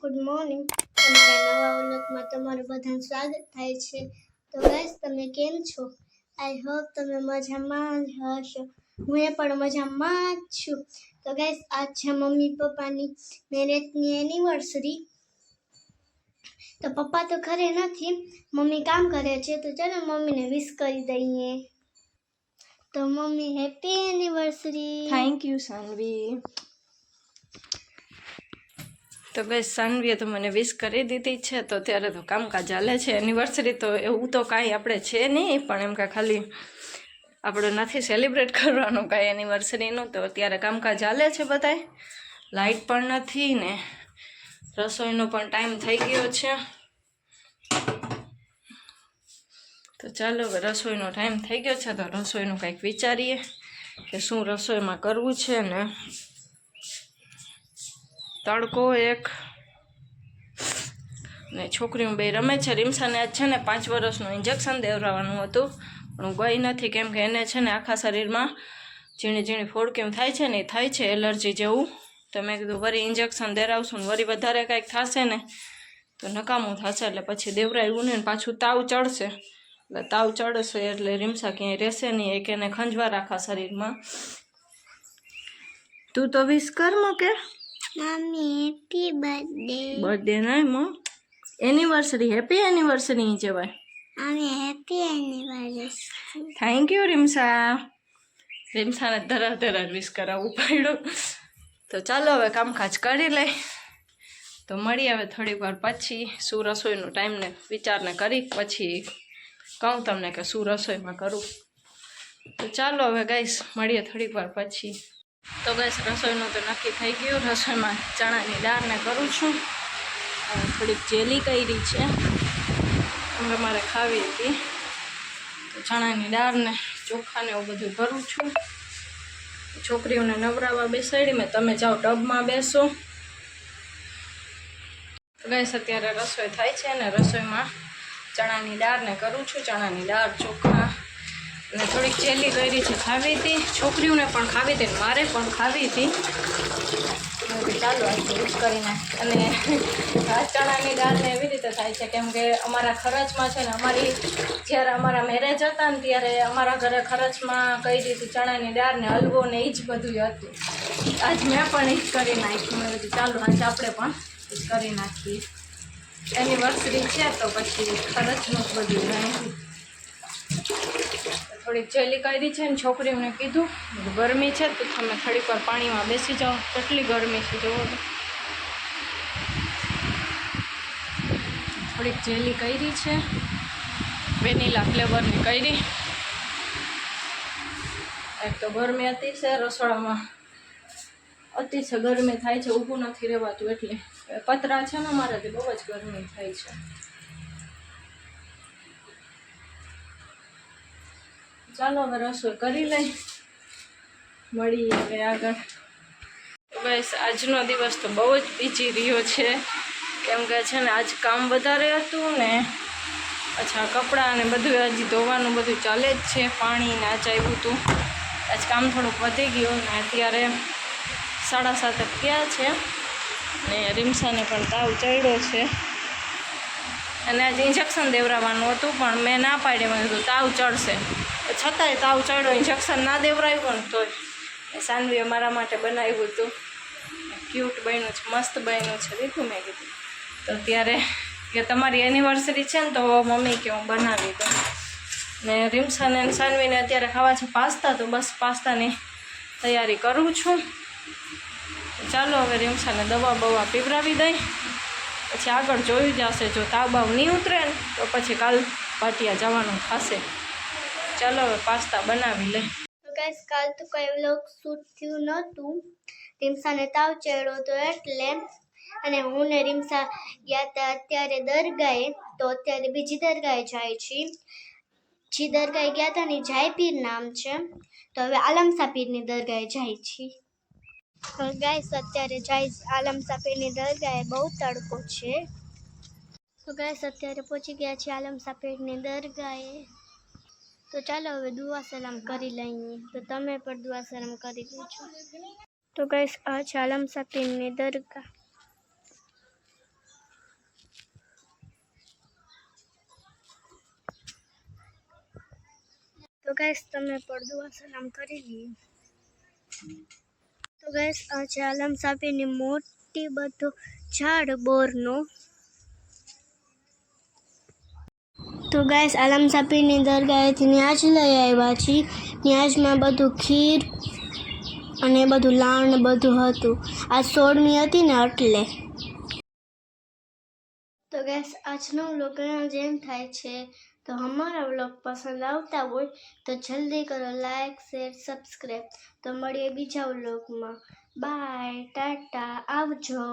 Good morning તમારા નવા વ્લોગમાં તમારું બધાનું સ્વાગત થાય છે. તો ગાઈસ તમે કેમ છો? આઈ હોપ તમે મજામાં જ હશો. હું એ પણ મજામાં જ છું. તો ગાઈસ આજ છે મમ્મી પપ્પાની મેરેજની એનિવર્સરી તો પપ્પા તો ઘરે નથી. મમ્મી કામ કરે છે. તો ચાલો મમ્મીને વિશ કરી દઈએ. તો mummy happy anniversary thank you Sanvi. તો બસ સાનવીએ તો મને વિશ કરી દીધી છે, તો ત્યારે તો કામકાજ ચાલે છે એનિવર્સરી તો એવું તો કાંઈ આપણે છે નહીં, પણ એમ કે ખાલી આપણે નથી સેલિબ્રેટ કરવાનું કાંઈ એનિવર્સરીનું તો અત્યારે કામકાજ ચાલે છે બધાય. લાઇટ પણ નથી ને રસોઈનો પણ ટાઈમ થઈ ગયો છે. તો ચાલો રસોઈનો ટાઈમ થઈ ગયો છે, તો રસોઈનું કંઈક વિચારીએ કે શું રસોઈમાં કરવું છે ને. તડકો એક. ને છોકરીઓ બે રમે છે. રીમસાને આજ છે ને પાંચ વર્ષનું ઇન્જેક્શન દેવડાવવાનું હતું. પણ હું ગઈ નથી કેમ કે એને છે ને આખા શરીરમાં ઝીણી ઝીણી ફોડકેમ થાય છે ને એ થાય છે એલર્જી જેવું. તો મેં કીધું વળી ઇન્જેક્શન દેરાવશું ને વરી વધારે કાંઈક થશે ને તો નકામું થશે. એટલે પછી દેવરાયું નહીં પાછું તાવ ચડશે. એટલે તાવ ચડશે એટલે રીમસા ક્યાંય રહેશે નહીં. એક એને ખંજવા રાખા શરીરમાં. તું તો વિશ કે? મમ્મી હેપી બર્થડે બર્થડે નહીં મો એનિવર્સરી હેપી એનિવર્સરી જવાય અમે happy anniversary thank you Rimsa રીમસાને Dhara Dhara વિશ કરાવવું પડ્યું તો ચાલો હવે કામકાજ કરી લઈ. તો મળીએ હવે થોડીક વાર પછી શું રસોઈનો ટાઈમને વિચારને કરી પછી કહું તમને કે શું રસોઈમાં કરું. તો ચાલો હવે ગઈશ મળીએ થોડીક વાર પછી. તો બસ રસોઈનું તો નક્કી થઈ ગયું. રસોઈમાં ચણાની દાળને કરું છું. થોડીક જેલી કરી છે. અમે મારે ખાવી હતી. તો ચણાની દાળને ચોખાને એવું બધું કરું છું. છોકરીઓને નવરાવા બેસાડી મેં તમે જાઓ ટબમાં બેસો. ગેસ અત્યારે રસોઈ થાય છે અને રસોઈમાં ચણાની દાળને કરું છું. ચણાની દાળ, ચોખા અને થોડીક ચેલી કરી છે ખાવી હતી. છોકરીઓને પણ ખાવી હતી મારે પણ ખાવી હતી. ચાલુ યુઝ કરી નાખ અને આ ચણાની દાળને એવી રીતે થાય છે કેમ કે અમારા ખરચમાં છે ને અમારી જ્યારે અમારા મેરેજ હતા ને ત્યારે અમારા ઘરે ખરચમાં કહી દીધું ચણાની દાળ ને હલવો ને એ જ બધું હતું. આજ મેં પણ એ જ કરી નાખ્યું મેં બધું ચાલો આજે આપણે પણ કરી નાખીએ. એનિવર્સરી છે તો પછી ખરચનું જ બધું નાખ્યું થોડીક જેલી કાઢી છે ને છોકરીઓને કીધું ગરમી છે તો તમે થોડીક વાર પાણીમાં બેસી જાઓ. કેટલી ગરમી છે જોવો. થોડીક જેલી કરી છે, વેનીલા ફ્લેવરની કરી એક તો ગરમી હતી છે રસોડામાં અતિશય ગરમી થાય છે, ઊભું નથી રહેવાતું એટલે. પતરા છે ને અમારાથી બહુ જ ગરમી થાય છે. ચાલો હવે રસોઈ કરી લઈ. મળીએ હવે આગળ. બસ, આજનો દિવસ તો બહુ જ બીજી રહ્યો છે. કેમ કે છે ને, આજ કામ વધારે હતું ને અચ્છા કપડાં ને બધું હજી ધોવાનું બધું ચાલે જ છે, પાણી ને આજ આવ્યું હતું. આજ કામ થોડુંક વધી ગયું ને અત્યારે સાડા સાત ગયા છે ને રીમસાને પણ તાવ ચડ્યો છે. અને આજે ઇન્જેક્શન દેવડાવવાનું હતું, પણ મેં ના પાડ્યું, મેં તાવ ચડશે. છતાંય તાવ ચડ્યો ઇન્જેક્શન ના દેવરાયું ને તોય. સાનવીએ મારા માટે બનાવ્યું હતું. ક્યુટ બન્યું છે, મસ્ત બન્યું છે. દીધું મેં કીધું. તો ત્યારે કે તમારી એનિવર્સરી છે ને તો મમ્મી કે હું બનાવી દઉં. ને રીમસાને અને સાનવીને અત્યારે ખાવા છે પાસ્તા, તો બસ પાસ્તાની તૈયારી કરું છું. ચાલો હવે રીમસાને દવા બવા પીવડાવી દઈ. પછી આગળ જોયું જશે જો તાવ બાવ નહીં ઉતરે ને, તો પછી કાલ પાટિયા જવાનું થશે. ચાલો હવે પાસ્તા બનાવી લે. ગાઈસ કાલ તો કઈ વ્લોગ શૂટ થયું નહોતું. રીમસાને તાવ ચડ્યો તો એટલે અને હું ને રીમસા ગયા હતા અત્યારે દરગાહે. તો અત્યારે બીજી દરગાહે જાય છીએ. જે દરગાહે ગયા હતા ને ઈ જાયપીર નામ છે. તો હવે આલમસા પીરની દરગાહે જાય છીએ. ગાઈસ અત્યારે જાય આલમસા પીરની દરગાહે બહુ તડકો છે. તો ગાઈસ અત્યારે પહોંચી ગયા છીએ આલમસા પીરની દરગાહે. तो चलो हमें दुआ सलाम कर लाइए तो ते पर दुआ सलाम कर तो गैस आ शालम सतीन ने दरगाह तो गैस ते पर दुआ सलाम कर तो गैस आ शालम साफी मोटी बढ़ो झाड़ बोर ना તો ગેસ આલમ સાપીની દરગાહેથી ત્યાં જ લઈ આવ્યા છીએ. ત્યાં જ બધું ખીર અને બધું લાણ બધું હતું. આ સોળમી હતી ને એટલે. તો ગેસ આજનો વ્લોગ જેમ થાય છે. તો અમારા વ્લોગ પસંદ આવતા હોય તો જલ્દી કરો લાઈક શેર સબસ્ક્રાઈબ તો મળીએ બીજા વ્લોગમાં બાય ટાટા, આવજો.